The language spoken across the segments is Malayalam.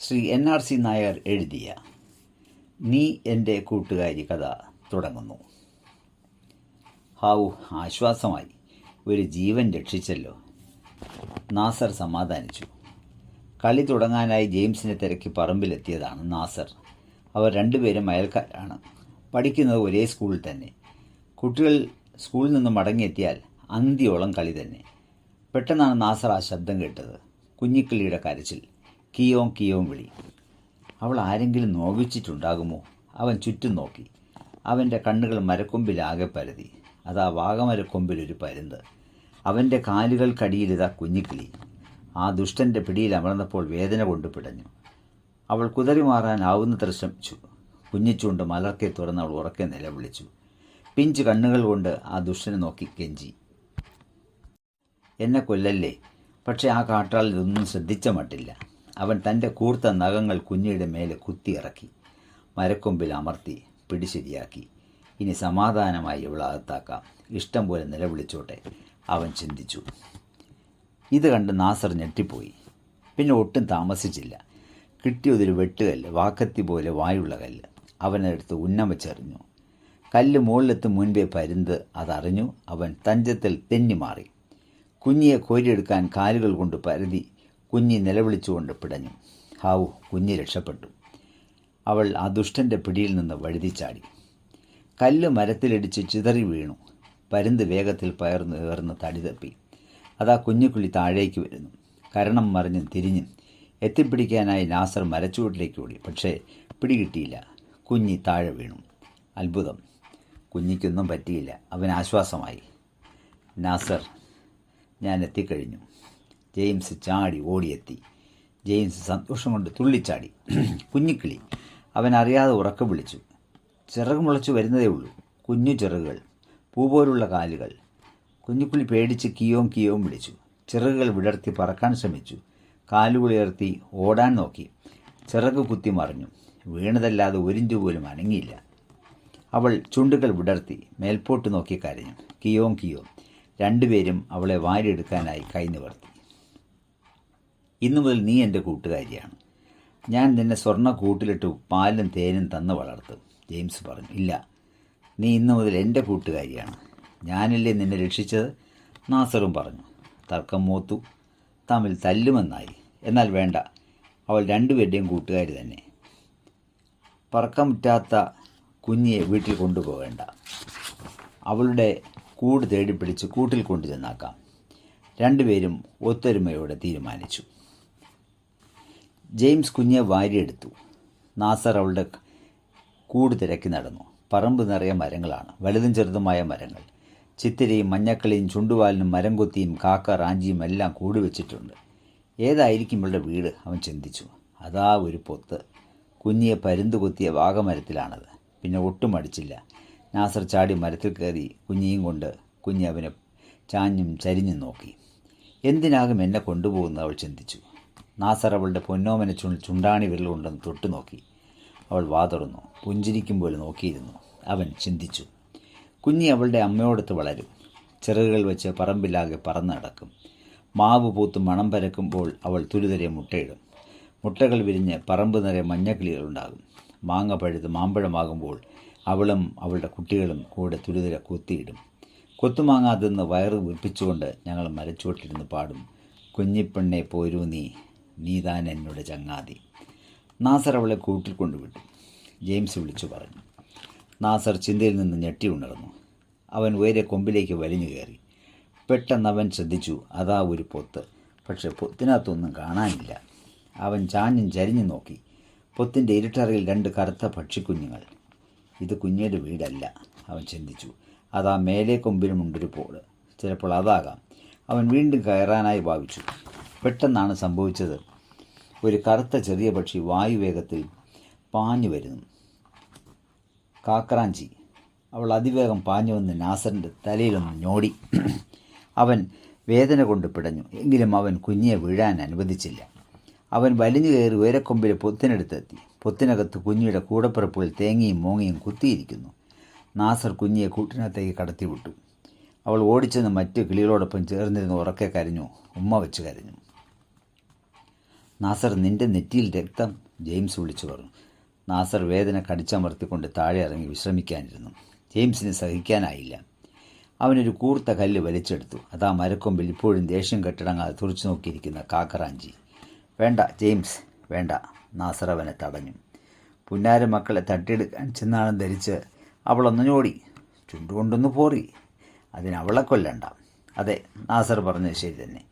Shri N R C Nair എഴുതിയ നീ എന്റെ കൂട്ടുകാരി കഥ തുടങ്ങുന്നു. ഹാവു ആശ്വാസമായി. ഒരു ജീവൻ രക്ഷിച്ചല്ലോ. നാസർ സമാധാനിച്ചു. കളി തുടങ്ങാനായി ജെയിംസിനെ തിരക്കി പറമ്പിലെത്തിയതാണ് നാസർ. അവർ രണ്ടുപേരും അയൽക്കാരാണ്. പഠിക്കുന്നത് ഒരേ സ്കൂളിൽ തന്നെ. കുട്ടികൾ സ്കൂളിൽ നിന്ന് മടങ്ങിയെത്തിയാൽ അന്തിയോളം കളി തന്നെ. പെട്ടെന്നാണ് നാസർ ആ ശബ്ദം കേട്ടത്. കുഞ്ഞിക്കിളിയുടെ കരച്ചിൽ. കിയോം കിയോം വിളി. അവൾ ആരെങ്കിലും നോവിച്ചിട്ടുണ്ടാകുമോ? അവൻ ചുറ്റും നോക്കി. അവന്റെ കണ്ണുകൾ മരക്കൊമ്പിലാകെ പരതി. അതാ വാഗമരക്കൊമ്പിലൊരു പരുന്ത്. അവന്റെ കാലുകൾക്കടിയിലിതാ കുഞ്ഞിക്കിളി. ആ ദുഷ്ടന്റെ പിടിയിൽ അമർന്നപ്പോൾ വേദന കൊണ്ട് പിടഞ്ഞു. അവൾ കുതറി മാറാനാവുന്നത്ര ശ്രമിച്ചു. കുഞ്ഞിച്ചുകൊണ്ട് മലർക്കെ തുറന്ന് അവൾ ഉറക്കെ നിലവിളിച്ചു. പിഞ്ച് കണ്ണുകൾ കൊണ്ട് ആ ദുഷ്ടനെ നോക്കി കെഞ്ചി. എന്നെ കൊല്ലല്ലേ? പക്ഷേ ആ കാട്ടാൾ ഇതൊന്നും ശ്രദ്ധിച്ച മട്ടില്ല. അവൻ തന്റെ കൂർത്ത നഖങ്ങൾ കുഞ്ഞിയുടെ മേലെ കുത്തിയിറക്കി മരക്കൊമ്പിൽ അമർത്തി പിടിശരിയാക്കി ഇനി സമാധാനമായി ഇവളകത്താക്കാം ഇഷ്ടം പോലെ നിലവിളിച്ചോട്ടെ. അവൻ ചിന്തിച്ചു. ഇത് കണ്ട് നാസർ ഞെട്ടിപ്പോയി. പിന്നെ ഒട്ടും താമസിച്ചില്ല. കിട്ടിയതൊരു വെട്ടുകല്ല് വാക്കത്തി പോലെ വായുള്ള കല്ല്. അവനെടുത്ത് ഉന്നം വെച്ചെറിഞ്ഞു. കല്ല് മുകളിലെത്തും മുൻപേ പരുന്ത് അതറിഞ്ഞു. അവൻ തഞ്ചത്തിൽ തെന്നി മാറി. കുഞ്ഞിയെ കോരിയെടുക്കാൻ കാലുകൾ കൊണ്ട് പരതി കുഞ്ഞി നിലവിളിച്ചുകൊണ്ട് പിടഞ്ഞു. ഹാവു കുഞ്ഞി രക്ഷപ്പെട്ടു. അവൾ ആ ദുഷ്ടന്റെ പിടിയിൽ നിന്ന് വഴുതിച്ചാടി കല്ല് മരത്തിലിടിച്ച് ചിതറി വീണു. പരുന്ത് വേഗത്തിൽ പയർന്ന് ഏർന്ന് തടി തപ്പി. അതാ കുഞ്ഞിക്കുള്ളി താഴേക്ക് വരുന്നു. കരണം മറിഞ്ഞും തിരിഞ്ഞും. എത്തിപ്പിടിക്കാനായി നാസർ മരച്ചുവട്ടിലേക്ക് ഓടി. പക്ഷേ പിടികിട്ടിയില്ല. കുഞ്ഞി താഴെ വീണു. അത്ഭുതം. കുഞ്ഞിക്കൊന്നും പറ്റിയില്ല. അവൻ ആശ്വാസമായി. നാസർ ഞാൻ എത്തിക്കഴിഞ്ഞു. ജെയിംസ് ചാടി ഓടിയെത്തി. ജെയിംസ് സന്തോഷം കൊണ്ട് തുള്ളിച്ചാടി. കുഞ്ഞിക്കിളി. അവൻ അറിയാതെ ഉറക്കം വിളിച്ചു. ചിറക് മുളച്ചു വരുന്നതേ ഉള്ളൂ. കുഞ്ഞു ചിറകുകൾ. പൂ പോലുള്ള കാലുകൾ. കുഞ്ഞിക്കുളി പേടിച്ച് കിയോം കിയോം വിളിച്ചു. ചിറകുകൾ വിടർത്തി പറക്കാൻ ശ്രമിച്ചു. കാലുകളുയർത്തി ഓടാൻ നോക്കി. ചിറക് കുത്തി മറിഞ്ഞു. വീണതല്ലാതെ ഒരിഞ്ചു പോലും അനങ്ങിയില്ല. അവൾ ചുണ്ടുകൾ വിടർത്തി മേൽപോട്ട് നോക്കി കരഞ്ഞു. കിയോം കിയോം. രണ്ടുപേരും അവളെ വാരിയെടുക്കാനായി കൈ നിവർത്തി. ഇന്നു മുതൽ നീ എന്റെ കൂട്ടുകാരിയാണ്. ഞാൻ നിന്നെ സ്വർണ കൂട്ടിലിട്ട് പാലും തേനും തന്ന് വളർത്തും. ജെയിംസ് പറഞ്ഞു ഇല്ല നീ ഇന്നു മുതൽ എന്റെ കൂട്ടുകാരിയാണ്. ഞാനല്ലേ നിന്നെ രക്ഷിച്ചത്? നാസറും പറഞ്ഞു തർക്കം മൂത്തു തമ്മിൽ തല്ലുമെന്നായി. എന്നാൽ വേണ്ട അവൾ രണ്ടുപേരുടെയും കൂട്ടുകാരി തന്നെ. പറക്കമുറ്റാത്ത കുഞ്ഞിയെ വീട്ടിൽ കൊണ്ടുപോകേണ്ട. അവളുടെ കൂട് തേടിപ്പിടിച്ച് കൂട്ടിൽ കൊണ്ടുചെന്നാക്കാം. രണ്ടുപേരും ഒത്തൊരുമയോടെ തീരുമാനിച്ചു. ജെയിംസ് കുഞ്ഞെ വാരിയെടുത്തു. നാസർ അവളുടെ കൂട് തിരക്കി നടന്നു. പറമ്പ് നിറയെ മരങ്ങളാണ്. വലുതും ചെറുതുമായ മരങ്ങൾ. ചിത്തിരയും മഞ്ഞക്കളിയും ചുണ്ടുവാലിനും മരം കൊത്തിയും കാക്ക റാഞ്ചിയും എല്ലാം കൂടി വെച്ചിട്ടുണ്ട്. ഏതായിരിക്കും ഇവളുടെ വീട്? അവൻ ചിന്തിച്ചു. അതാ ഒരു പൊത്ത്. കുഞ്ഞിയെ പരുന്ത് കൊത്തിയ വാഗമരത്തിലാണത്. പിന്നെ ഒട്ടും അടിച്ചില്ല. നാസർ ചാടി മരത്തിൽ കയറി കുഞ്ഞിയും കൊണ്ട് കുഞ്ഞ് അവനെ ചാഞ്ഞും ചരിഞ്ഞും നോക്കി. എന്തിനാകും എന്നെ കൊണ്ടുപോകുന്നത്? അവൾ ചിന്തിച്ചു. നാസർ അവളുടെ പൊന്നോമന ചു ചുണ്ടാണി വിരലുകൊണ്ടെന്ന് തൊട്ടു നോക്കി അവൾ വാതുറന്നു പുഞ്ചിരിക്കും പോലെ നോക്കിയിരുന്നു. അവൻ ചിന്തിച്ചു. കുഞ്ഞി അവളുടെ അമ്മയോടത്ത് വളരും. ചിറകുകൾ വെച്ച് പറമ്പിലാകെ പറന്നു നടക്കും. മാവ് പൂത്ത് മണം പരക്കുമ്പോൾ അവൾ തുരുതരെ മുട്ടയിടും. മുട്ടകൾ വിരിഞ്ഞ് പറമ്പ് നിറയെ മഞ്ഞക്കിളികളുണ്ടാകും മാങ്ങ പഴുത് മാമ്പഴമാകുമ്പോൾ അവളും അവളുടെ കുട്ടികളും കൂടെ തുരുതര കൊത്തിയിടും. കൊത്തുമാങ്ങാതെന്ന് വയറ് വിപ്പിച്ചുകൊണ്ട് ഞങ്ങൾ മരച്ചുവട്ടിരുന്ന് പാടും. കുഞ്ഞിപ്പെണ്ണെ പോരൂ നീ. നീതാൻ എന്നോട് ചങ്ങാതി. നാസർ അവളെ കൂട്ടിൽ കൊണ്ടുവിട്ടു. ജെയിംസ് വിളിച്ചു പറഞ്ഞു. നാസർ ചിന്തയിൽ നിന്ന് ഞെട്ടി ഉണർന്നു. അവൻ ഉയരെ കൊമ്പിലേക്ക് വലിഞ്ഞു കയറി. പെട്ടെന്ന് അവൻ ശ്രദ്ധിച്ചു അതാ ഒരു പൊത്ത്. പക്ഷെ പൊത്തിനകത്തൊന്നും കാണാനില്ല. അവൻ ചാഞ്ഞും ചരിഞ്ഞു നോക്കി. പൊത്തിന്റെ ഇരുട്ടറയിൽ രണ്ട് കറുത്ത പക്ഷിക്കുഞ്ഞുങ്ങൾ. ഇത് കുഞ്ഞിയുടെ വീടല്ല അവൻ ചിന്തിച്ചു. അതാ മേലെ കൊമ്പിലുമുണ്ടൊരു പോൾ. ചിലപ്പോൾ അതാകാം. അവൻ വീണ്ടും കയറാനായി ഭാവിച്ചു. പെട്ടെന്നാണ് സംഭവിച്ചത്. ഒരു കറുത്ത ചെറിയ പക്ഷി വായുവേഗത്തിൽ പാഞ്ഞു വരുന്നു. കാക്രാഞ്ചി അവൾ അതിവേഗം പാഞ്ഞു വന്ന് നാസറിന്റെ തലയിലൊന്ന് ഞോടി. അവൻ വേദന കൊണ്ട് പിടഞ്ഞു. എങ്കിലും അവൻ കുഞ്ഞിയെ വീഴാൻ അനുവദിച്ചില്ല. അവൻ വലിഞ്ഞു കയറി ഉയരക്കൊമ്പിലെ പൊത്തിനടുത്തെത്തി. പൊത്തിനകത്ത് കുഞ്ഞിയുടെ കൂടപ്പിറപ്പുകൾ തേങ്ങയും മോങ്ങയും കുത്തിയിരിക്കുന്നു. നാസർ കുഞ്ഞിയെ കൂട്ടിനകത്തേക്ക് കടത്തിവിട്ടു. അവൾ ഓടിച്ചെന്ന് മറ്റ് കിളികളോടൊപ്പം ചേർന്നിരുന്ന് ഉറക്കെ കരഞ്ഞു. ഉമ്മ വെച്ച് കരഞ്ഞു. നാസർ നിന്റെ നെറ്റിയിൽ രക്തം ജെയിംസ് വിളിച്ചു പറഞ്ഞു. നാസർ വേദന കടിച്ചമർത്തിക്കൊണ്ട് താഴെ ഇറങ്ങി വിശ്രമിക്കാനിരുന്നു. ജെയിംസിന് സഹിക്കാനായില്ല. അവനൊരു കൂർത്ത കല്ല് വലിച്ചെടുത്തു. അതാ മരക്കൊമ്പിൽ ഇപ്പോഴും ദേഷ്യം കെട്ടിടങ്ങാതെ തുറച്ചു നോക്കിയിരിക്കുന്ന കാക്കറാഞ്ചി. വേണ്ട ജെയിംസ് വേണ്ട നാസർ അവനെ തടഞ്ഞു. പുന്നാര മക്കളെ തട്ടിയെടുക്കാൻ ചെന്നാണ് ധരിച്ച് അവളൊന്ന് ഞോടി. ചുണ്ടുകൊണ്ടൊന്ന് പോറി. അതിനവളെ കൊല്ലണ്ട. അതെ നാസർ പറഞ്ഞത് ശരി തന്നെ.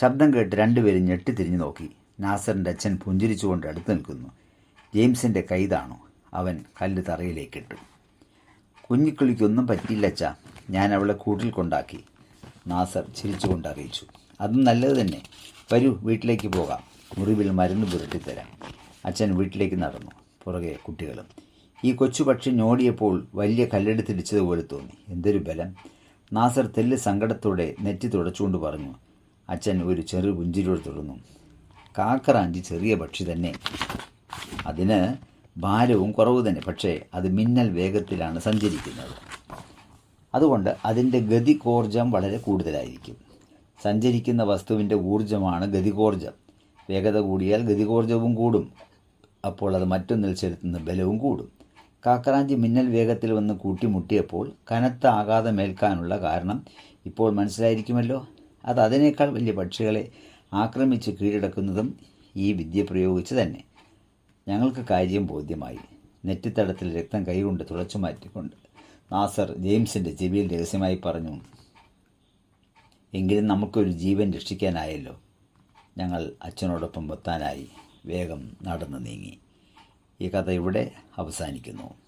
ശബ്ദം കേട്ട് രണ്ടുപേരും ഞെട്ടിത്തിരിഞ്ഞു നോക്കി. നാസറിന്റെ അച്ഛൻ പുഞ്ചിരിച്ചുകൊണ്ട് അടുത്ത് നിൽക്കുന്നു. ജെയിംസിന്റെ കൈതാണു? അവൻ കല്ല് തറയിലേക്കിട്ടു. കുഞ്ഞിക്കിളിക്കൊന്നും പറ്റിയില്ല അച്ഛാ. ഞാൻ അവളെ കൂട്ടിൽ കൊണ്ടാക്കി. നാസർ ചിരിച്ചുകൊണ്ട് അറിയിച്ചു. അതും നല്ലത് തന്നെ. വരൂ വീട്ടിലേക്ക് പോകാം. മുറിവിൽ മരുന്ന് പുരട്ടിത്തരാം. അച്ഛൻ വീട്ടിലേക്ക് നടന്നു. പുറകെ കുട്ടികളും. ഈ കൊച്ചു പക്ഷി ഞോടിയപ്പോൾ വലിയ കല്ലെടുത്തിടിച്ചതുപോലെ തോന്നി. എന്തൊരു ബലം. നാസർ തെല്ല് സങ്കടത്തോടെ നെറ്റി തുടച്ചുകൊണ്ട് പറഞ്ഞു. അച്ഛൻ ഒരു ചെറു പുഞ്ചിരിയോട് തുടർന്നു. കാക്കറാഞ്ചി ചെറിയ പക്ഷി തന്നെ. അതിന് ഭാരവും കുറവ് തന്നെ. പക്ഷേ അത് മിന്നൽ വേഗത്തിലാണ് സഞ്ചരിക്കുന്നത്. അതുകൊണ്ട് അതിന്റെ ഗതികോർജം വളരെ കൂടുതലായിരിക്കും. സഞ്ചരിക്കുന്ന വസ്തുവിന്റെ ഊർജമാണ് ഗതികോർജം. വേഗത കൂടിയാൽ ഗതികോർജവും കൂടും. അപ്പോൾ അത് മറ്റൊന്നിൽ ചെലുത്തുന്ന ബലവും കൂടും. കാക്കറാഞ്ചി മിന്നൽ വേഗത്തിൽ വന്ന് കൂട്ടിമുട്ടിയപ്പോൾ കനത്ത ആഘാതമേൽക്കാനുള്ള കാരണം ഇപ്പോൾ മനസ്സിലായിരിക്കുമല്ലോ. അത് അതിനേക്കാൾ വലിയ പക്ഷികളെ ആക്രമിച്ച് കീഴടക്കുന്നതും ഈ വിദ്യ പ്രയോഗിച്ച് തന്നെ. ഞങ്ങൾക്ക് കാര്യം ബോധ്യമായി. നെറ്റിത്തടത്തിൽ രക്തം കൈകൊണ്ട് തുളച്ചു മാറ്റിക്കൊണ്ട് നാസർ ജെയിംസിന്റെ ചെവിയിൽ രഹസ്യമായി പറഞ്ഞു എങ്കിലും നമുക്കൊരു ജീവൻ രക്ഷിക്കാനായല്ലോ. ഞങ്ങൾ അച്ഛനോടൊപ്പം എത്താനായി വേഗം നടന്നു നീങ്ങി. ഈ കഥ ഇവിടെ അവസാനിക്കുന്നു.